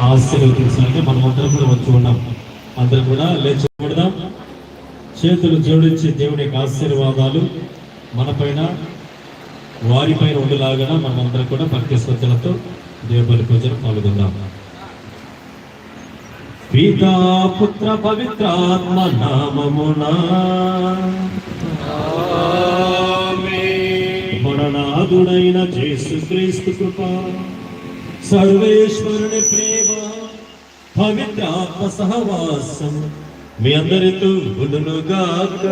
ఆశీర్వదించాలంటే మనం అందరం కూడా వచ్చి ఉన్నాం. అందరం కూడా లేచబడదాం చేతులు జోడించి దేవుని యొక్క ఆశీర్వాదాలు మనపైన వారిపైన ఉండేలాగా మనం అందరం కూడా భక్తి శ్రద్ధలతో దేవుని పూజలు పాల్గొందాం. పితా పుత్ర పవిత్రాత్మ నామమునా. మననాథుడైన యేసు క్రీస్తు కృప. సర్వేశ్వరుని ప్రేమ పవిత్ర ఆత్మ సహవాసం మీ అందరితో ఉండునుగాక.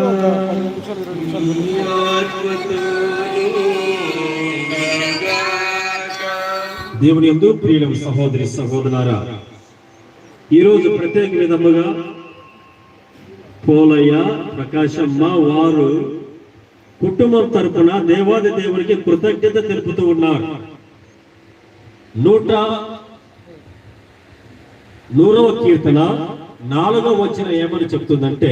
దేవుని ఎందు ప్రియుల సహోదరి సహోదరారా ఈరోజు ప్రత్యేక విధముగా పోలయ్య ప్రకాశమ్మ వారు కుటుంబం తరపున దేవాది దేవునికి కృతజ్ఞత తెలుపుతూ ఉన్నారు. నూట నూరవ కీర్తన నాలుగవ వచ్చిన ఏమని చెప్తుందంటే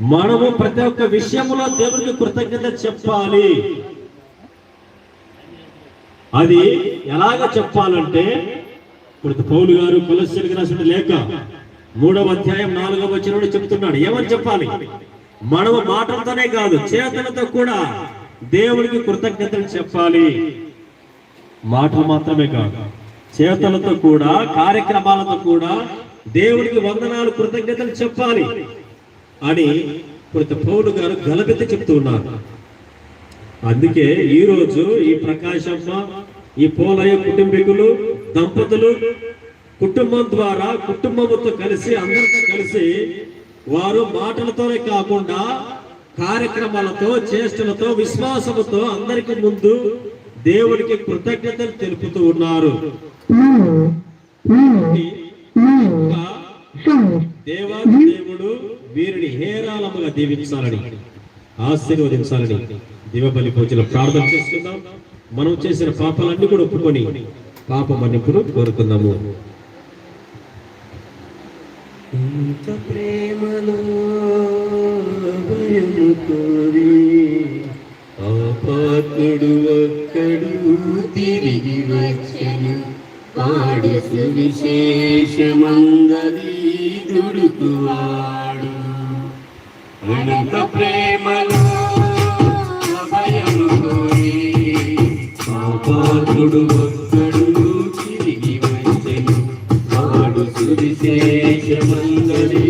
మనము ప్రతి ఒక్క విషయంలో దేవునికి కృతజ్ఞత చెప్పాలి. అది ఎలాగ చెప్పాలంటే ఇప్పుడు పౌలు గారు కొలస్సరికి రాసిన లేక మూడవ అధ్యాయం నాలుగవ వచ్చిన చెప్తున్నాడు. ఏమని చెప్పాలి? మనము మాటలతోనే కాదు చేతలతో కూడా దేవునికి కృతజ్ఞతలు చెప్పాలి. మాటలు మాత్రమే కాదు. చేతలతో కూడా కార్యక్రమాలతో కూడా దేవుడికి వందనాలు కృతజ్ఞతలు చెప్పాలి అని కొంత పౌలు గారు గలబెత్తి చెప్తూ ఉన్నారు. అందుకే ఈరోజు ఈ ప్రకాశమ్మ ఈ పోలయ్య కుటుంబీకులు దంపతులు కుటుంబం ద్వారా కుటుంబంతో కలిసి అందరితో కలిసి వారు మాటలతోనే కాకుండా కార్యక్రమాలతో చేష్టలతో విశ్వాసముతో అందరికి ముందు దేవుడికి కృతజ్ఞతలు తెలుపుతూ ఉన్నారు. దేవాది దేవుడు వీరిని హేరాళముగా దీవించాలని ఆశీర్వదించాలని దివబలి పూజలు ప్రార్థన చేసుకుందాం మనం చేసిన పాపాలన్నీ కూడా ఒప్పుకొని పాప మన్నిపును కోరుకుందాము. ఇంత ప్రేమలో భయము కోరి ఆపాత్ముడు ఒక్కడు తిరిగి వచ్చను. వాడు సువిశేషమందరి దుడుకువాడు అనంత ప్రేమలో భయము కోరి ఆపాత్ముడు ఒక్కడు తిరిగి వచ్చను. వాడు సువిశేషమందరి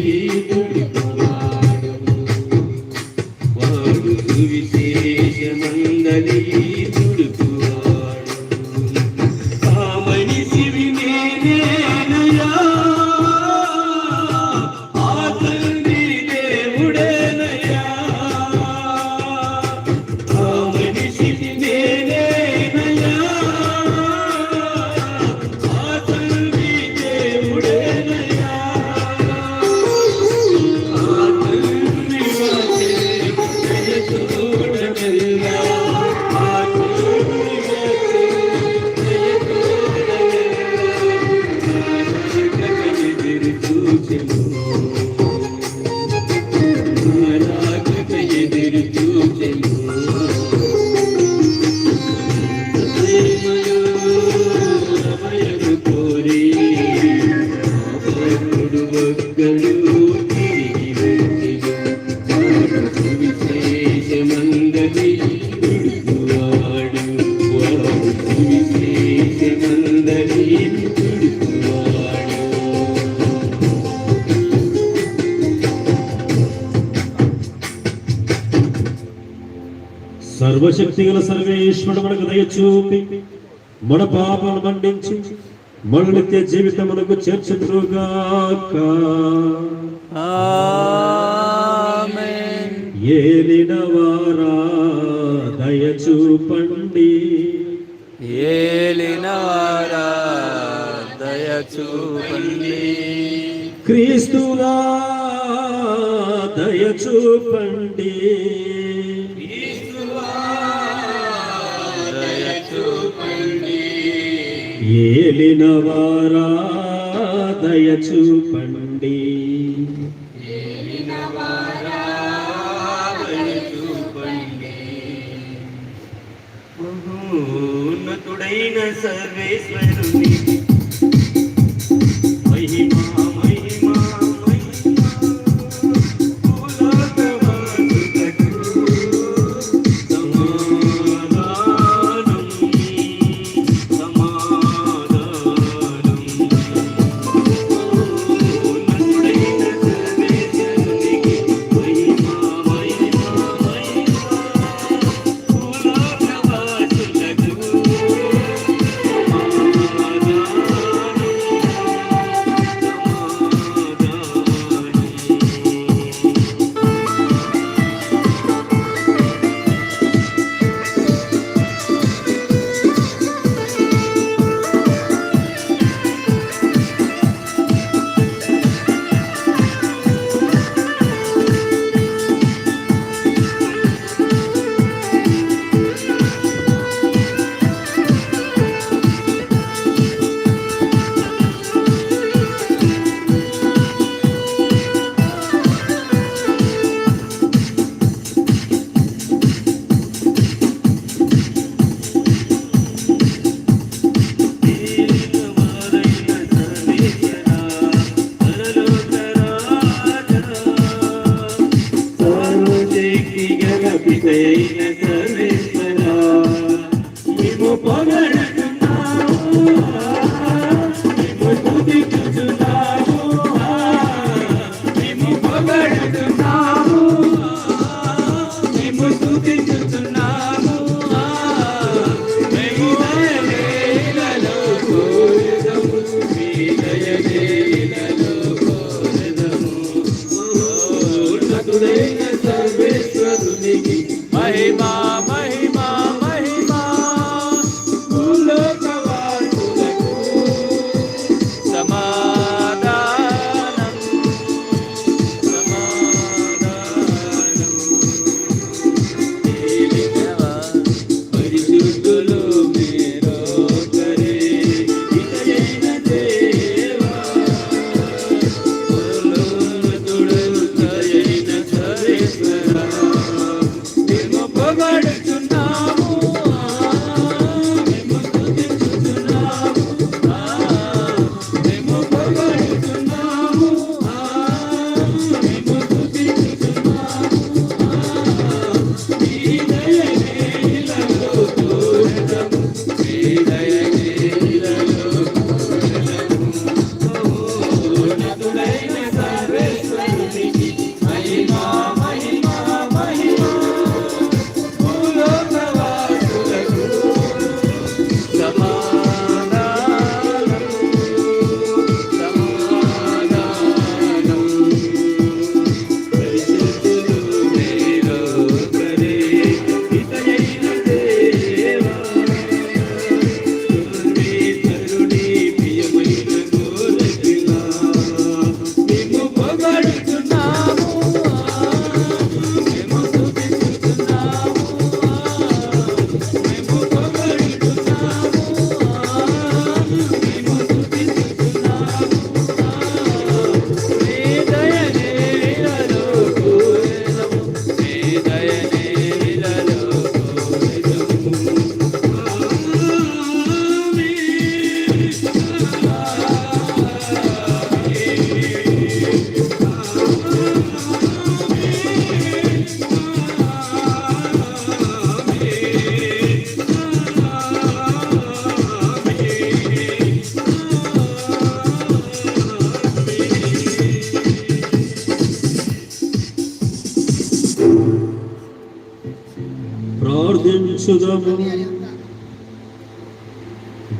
సర్వశక్తి గల సర్వేశ్వరుడు మనకు దయచూపి మన పాపను మండించి మన నిత్య జీవితమునకు చేర్చుదురుగాక. ఆమేన్. దయచూపండి ఏలినవారా దయచూపండి క్రీస్తులా దయచూపండి దయచూపండి ఏలిన వారా దయచూపండి మహోన్నతుడైన సర్వేశ్వరుని Tudo bem? స్తుతించుదము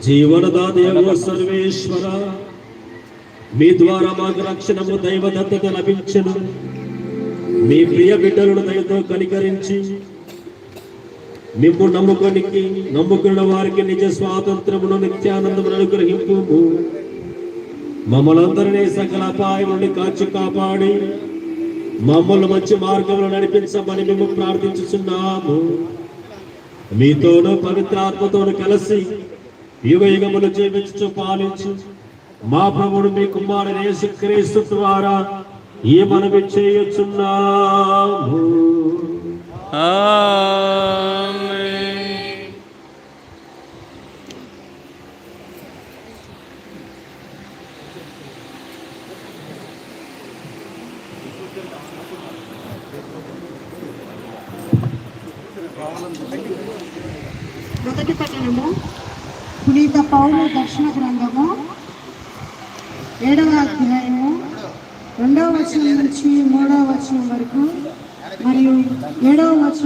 జీవనదాదేవ సర్వేశ్వర. మీ ద్వారా మాకు రక్షణము దైవదత్తత లభించను. మీ ప్రియ బిడ్డలను దయతో కనికరించి. మిమ్ము నమ్ముకొనికి నమ్ముకున్న వారికి నిజ స్వాతంత్రమును నిత్యానందమును అనుగ్రహింపు మమ్మలందరినీ సకల అపాయం నుండి కాచి కాపాడి మమ్మల్ని మంచి మార్గంలో నడిపించమని మేము ప్రార్థించుచున్నాము. మీతోనూ పవిత్రాత్మతోను కలిసి యుగయుగములు జీవించు పాలించు. మా ప్రభుడు మీ కుమారుడు యేసుక్రీస్తు ద్వారా ఈ మనవి చేయుచున్నాము. ఆమేన్. మొదటి పట్టణము పునీత పౌరు దక్షిణ గ్రంథము ఏడవ అధ్యాయము రెండవ వచనం నుంచి మూడవ వచనం వరకు మరియు ఏడవ వచనం